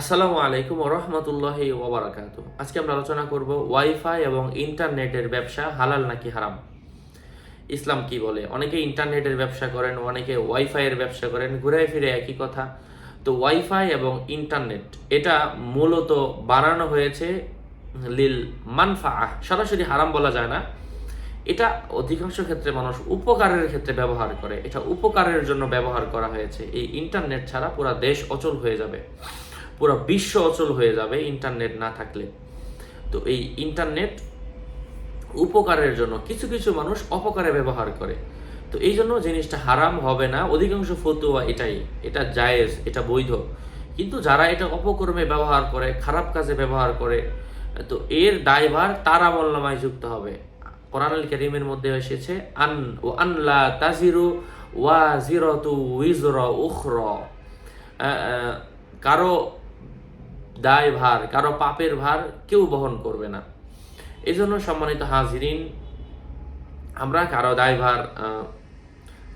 আসসালামু আলাইকুম রহমতুল্লাহ ওবরাকাত আজকে আমরা আলোচনা করব ওয়াইফাই এবং ইন্টারনেটের ব্যবসা হালাল নাকি হারাম? ইসলাম কি বলে? অনেকে ইন্টারনেটের ব্যবসা করেন, অনেকে ওয়াইফাইয়ের ব্যবসা করেন, ঘুরে ফিরে একই কথা। তো ওয়াইফাই এবং ইন্টারনেট, এটা মূলত বানানো হয়েছে লিল মানফা সরাসরি হারাম বলা যায় না। এটা অধিকাংশ ক্ষেত্রে মানুষ উপকারের ক্ষেত্রে ব্যবহার করে। এটা উপকারের জন্য ব্যবহার করা হয়েছে। এই ইন্টারনেট ছাড়া পুরো দেশ অচল হয়ে যাবে। পুরো বিশ্ব অচল হয়ে যাবে ইন্টারনেট না থাকলে। তো এই ইন্টারনেট উপকারের জন্য কিছু কিছু মানুষ অপকারে ব্যবহার করে। তো এই জন্য জিনিসটা হারাম হবে না। অধিকাংশ ফতুয়া এটাই, এটা জায়েজ, এটা বৈধ। কিন্তু যারা এটা অপকর্মে ব্যবহার করে, খারাপ কাজে ব্যবহার করে, তো এর দায়ভার তার আমল নামায় যুক্ত হবে। কোরআনুল করিমের মধ্যে এসেছে, আন ও আনলা তাজিরু ওয়া জিরতু উইজর উখর। কারও দায় ভার কারও পাপের ভার কেউ বহন করবে না। এই জন্য সম্মানিত হাজিরিন আমরা কারও দায়ভার আহ,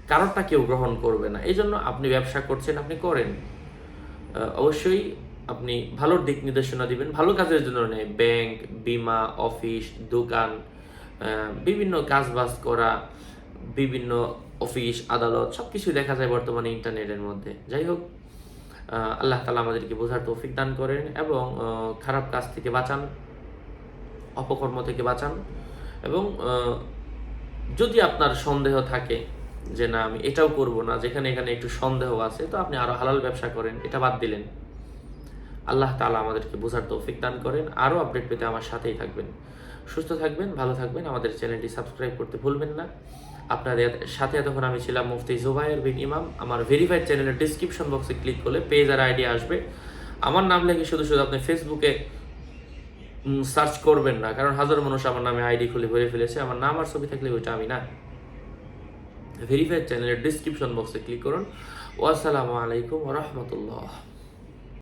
কারোরটা কেউ গ্রহণ করবে না। এই জন্য আপনি ব্যবসা করছেন আপনি করেন। অবশ্যই আপনি ভালোর দিক নির্দেশনা দিবেন ভালো কাজের জন্য নেই ব্যাংক বিমা অফিস দোকান বিভিন্ন কাজ কাজবাজ করা বিভিন্ন অফিস আদালত সব কিছুই দেখা যায় বর্তমানে ইন্টারনেটের মধ্যে। যাই হোক আল্লাহ তালা আমাদেরকে বোঝার তৌফিক দান করেন এবং খারাপ কাজ থেকে বাঁচান, অপকর্ম থেকে বাঁচান এবং যদি আপনার সন্দেহ থাকে যে না, আমি এটাও করব না, যেখানে এখানে একটু সন্দেহ আছে, তো আপনি আরও হালাল ব্যবসা করেন, এটা বাদ দিলেন। আল্লাহ তালা আমাদেরকে বোঝার তৌফিক দান করেন আরও আপডেট পেতে আমার সাথেই থাকবেন। সুস্থ থাকবেন, ভালো থাকবেন, আমাদের চ্যানেলটি সাবস্ক্রাইব করতে ভুলবেন না। আপনাদের সাথে এতক্ষণ আমি ছিলাম মুফতি জুবাইর বিন ইমাম। আমার ভেরিফাইড চ্যানেলের ডিসক্রিপশন বক্সে ক্লিক করলে পেজ আর আইডি আসবে। আমার নাম লিখে শুধু শুধু আপনি ফেসবুকে সার্চ করবেন না, কারণ হাজার মানুষ আমার নামে আইডি খুলে ভরে ফেলেছে। আমার নাম আর ছবি থাকলে ওইটা আমি না। ভেরিফাইড চ্যানেলের ডিসক্রিপশন বক্সে ক্লিক করুন। ওয়াসসালামু আলাইকুম রহমতুল্লাহ।